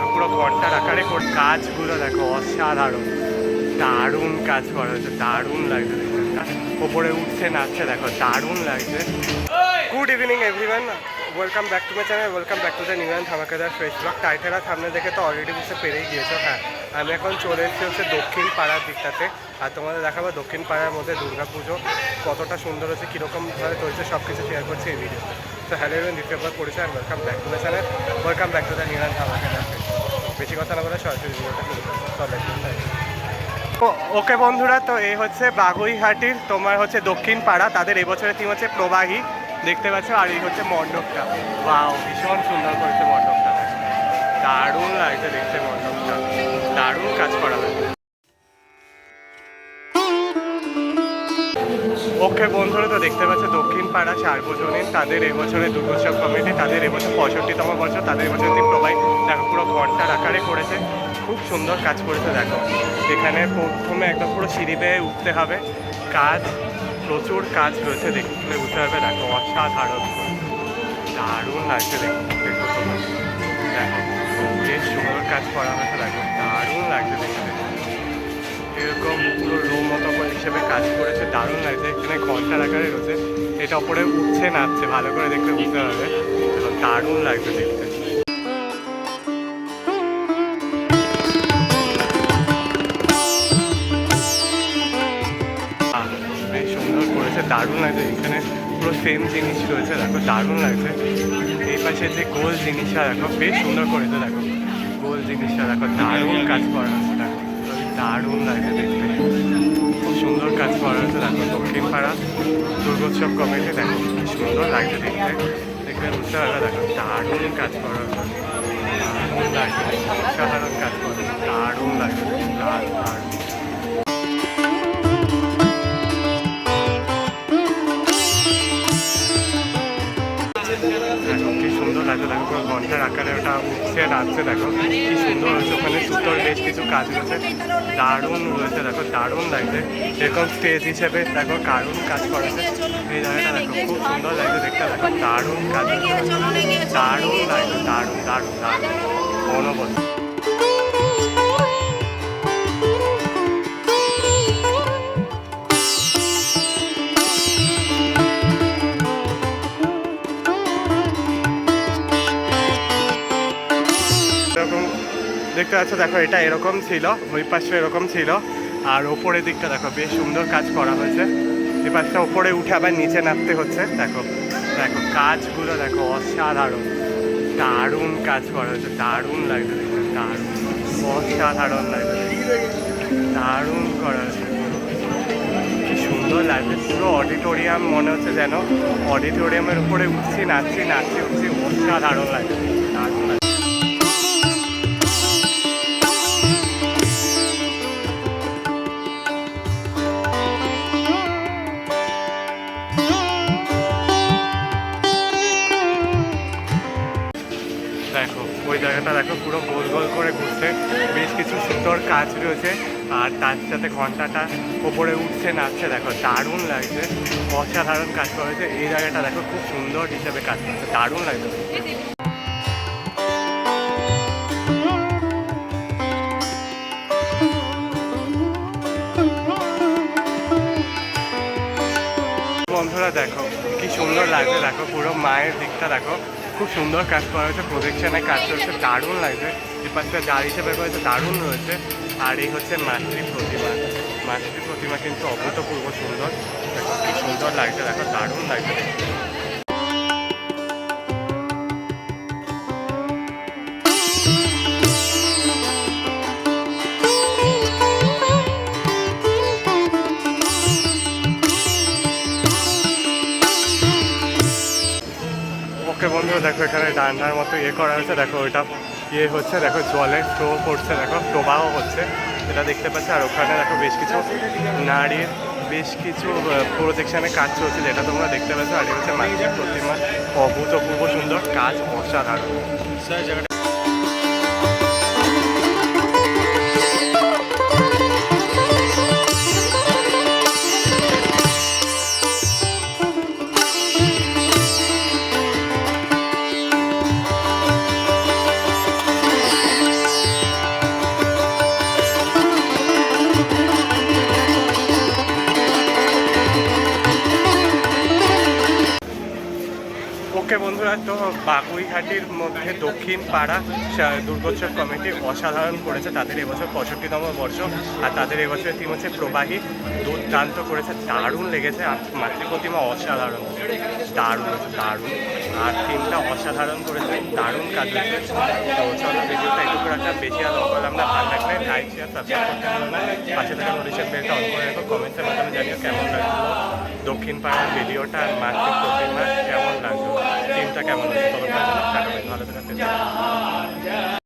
দেখো, পুরো ঘণ্টার আকারে কাজগুলো দেখো, অসাধারণ। দারুণ কাজ করা হয়েছে, দারুণ লাগছে ওপরে উঠছে, নাচছে, দেখো, দারুণ লাগছে। Good evening everyone welcome back to my channel welcome back to the new and ধামাকাদার face blog title সামনে দেখে তো অলরেডি বুঝতে পেরেই গিয়েছো হ্যাঁ। আমি এখন চলে এসেছি হচ্ছে দক্ষিণ পাড়ার দিকটাতে। আর তোমাদের দেখাবো দক্ষিণ পাড়ার মধ্যে পুজো, কতটা সুন্দর হচ্ছে কীরকমভাবে চলছে সব কিছু শেয়ার করছি এই ভিডিওতে তো। হ্যালো এভরিওয়ান দ্বিতীয়বার পরিচয় welcome back to my channel welcome back to the new and ধামাকাদার বেশি কথা না বলে সরাসরি ভিডিওটা শুরু করছি ওকে বন্ধুরা তো এই হচ্ছে বাগুইহাটির তোমার হচ্ছে দক্ষিণ পাড়া তাদের এবছরের থিম হচ্ছে প্রবাহী। দেখতে পাচ্ছ আর এই হচ্ছে মণ্ডপটা। বা ভীষণ সুন্দর করেছে মণ্ডপটা। দারুণ লাগছে দেখতে মণ্ডপটা। দারুণ কাজ করা হয়েছে। ওকে বন্ধুরা তো দেখতে পাচ্ছ, দক্ষিণ পাড়া সার্বজনীন, তাদের এবছরে দুর্গোৎসব কমিটি, তাদের এবছর পঁয়ষট্টিতম বছর, তাদের এবছর দিন প্রবাই দেখো, পুরো ঘণ্টার আকারে করেছে। খুব সুন্দর কাজ করেছে, দেখো। এখানে প্রথমে একদম পুরো সিঁড়ি বেয়ে উঠতে হবে। কাজ, প্রচুর কাজ রয়েছে দেখলে বুঝতে হবে দেখো, অসাধারণ। দারুণ লাগছে দেখো দেখো তোমার দেখো। বেশ সুন্দর কাজ করা হয়েছে, দেখো। হিসেবে কাজ করেছে দারুণ লাগছে। এখানে ঘণ্টার আকারে রয়েছে। এটা ওপরে উঠছে নাচছে ভালো করে দেখলে বুঝতে হবে দেখো, দারুণ লাগছে দেখতে। সুন্দর করেছে দারুণ লাগছে। এখানে পুরো সেম জিনিস রয়েছে দেখো দারুণ লাগছে। এই পাশে যে গোল জিনিসটা দেখো বেশ সুন্দর করেছে দেখো। গোল জিনিসটা দেখো দারুণ কাজ করা দেখো। দারুণ লাগছে দেখতে। সুন্দর কাজ করা হয়েছে দেখো দক্ষিণ পাড়া দুর্গোৎসব কমিটি দেখো, কি সুন্দর লাগছে দেখতে। দেখলে বুঝতে দেখো, দারুণ কাজ করা হয়েছে দারুণ কাজ করা দারুণ লাগছে। দারুণ। লাগছে, দেখো পুরো ঘণ্টার আকারে ওটা উঠছে, নাচছে, দেখো। কি সুন্দর হয়েছে ওখানে, সুতোর বেশ কিছু কাজ রয়েছে। দারুণ রয়েছে, দেখো, দারুণ লাগছে। এরকম স্টেজ হিসেবে, দেখো দারুণ কাজ করেছে এই জায়গাটা দেখো, খুব সুন্দর লাগছে দেখতে, দেখো, দারুণ কাজ দারুণ লাগছে, দারুণ দারুণ দারুণ। অনবদ্য দেখতে পাচ্ছ, দেখো, এটা এরকম ছিল, ওই পাশে এরকম ছিল। আর ওপরের দিকটা দেখো, বেশ সুন্দর কাজ করা হয়েছে। এই পাশটা ওপরে উঠে আবার নিচে নামতে হচ্ছে, দেখো। দেখো, কাজগুলো দেখো, অসাধারণ। দারুণ কাজ করা হয়েছে, দারুণ লাগছে দারুণ। অসাধারণ লাগছে দারুণ করা হয়েছে। সুন্দর লাগছে, পুরো অডিটোরিয়াম মনে হচ্ছে যেন, অডিটোরিয়ামের উপরে উঠছি, নাচছি নাচছি, উঠছি, অসাধারণ লাগছে। দারুণ লাগছে। জায়গাটা দেখো, পুরো গোল গোল করে ঘুরছে। বেশ কিছু সুন্দর কাজ রয়েছে। আর তার সাথে ঘন্টাটা ওপরে উঠছে, নাচছে, দেখো, দারুণ লাগছে। অসাধারণ কাজ করেছে। এই জায়গাটা দেখো, খুব সুন্দর হিসেবে কাজ করছে। দারুণ লাগছে। বন্ধুরা, দেখো, কি সুন্দর লাগছে। দেখো, পুরো মায়ের দিকটা, দেখো। খুব সুন্দর কাজ করা হয়েছে প্রজেকশনে কাজ চলছে দারুণ লাগছে যে পাশটা হিসেবে করেছে দারুণ রয়েছে, আর এই হচ্ছে মাতৃ প্রতিমা মাতৃ প্রতিমা কিন্তু অভূতপূর্ব সুন্দর সুন্দর লাগছে, দেখো দারুণ লাগছে। দেখো, এখানে ডান্ডার মতো ইয়ে করা হয়েছে। দেখো, ওইটা ইয়ে হচ্ছে, দেখো, জলে ফ্লো করছে, দেখো প্রবাহ হচ্ছে, এটা দেখতে পাচ্ছি। আর ওখানে দেখো, বেশ কিছু নারীর, বেশ কিছু প্রজেকশনে কাজ চলছে, যেটা তোমরা দেখতে পাচ্ছ। আর হচ্ছে মাতৃ প্রতিমা, অভূতপূর্ব সুন্দর কাজ, অসাধারণ। বন্ধুরা তো বাগুইহাটির মধ্যে দক্ষিণ পাড়া দুর্গোৎসব কমিটি অসাধারণ করেছে। তাদের এবছর পঁয়ষট্টিতম বর্ষ আর তাদের এবছরের থিম হচ্ছে প্রবাহী দুর্দান্ত করেছে। দারুণ লেগেছে। আর মাতৃ প্রতিমা অসাধারণ। দারুণ দারুণ। আর থিমটা অসাধারণ করেছে। দারুণ কাজ হয়েছে। তো চলো ভিডিওটা একটু করে একটা বেশি আর অকল আমরা ভালো লাগলে লাইক শেয়ার সাবস্ক্রাইব করতে না। পাশে থাকা নোটিশের বেলটা অন করে রাখো। কমেন্টের মাধ্যমে জানিও কেমন লাগল। দক্ষিণ পাড়ার ভিডিওটা আর মাতৃ প্রতিমা কেমন লাগল? টিমটা কেমন টাকা ভালো থাকা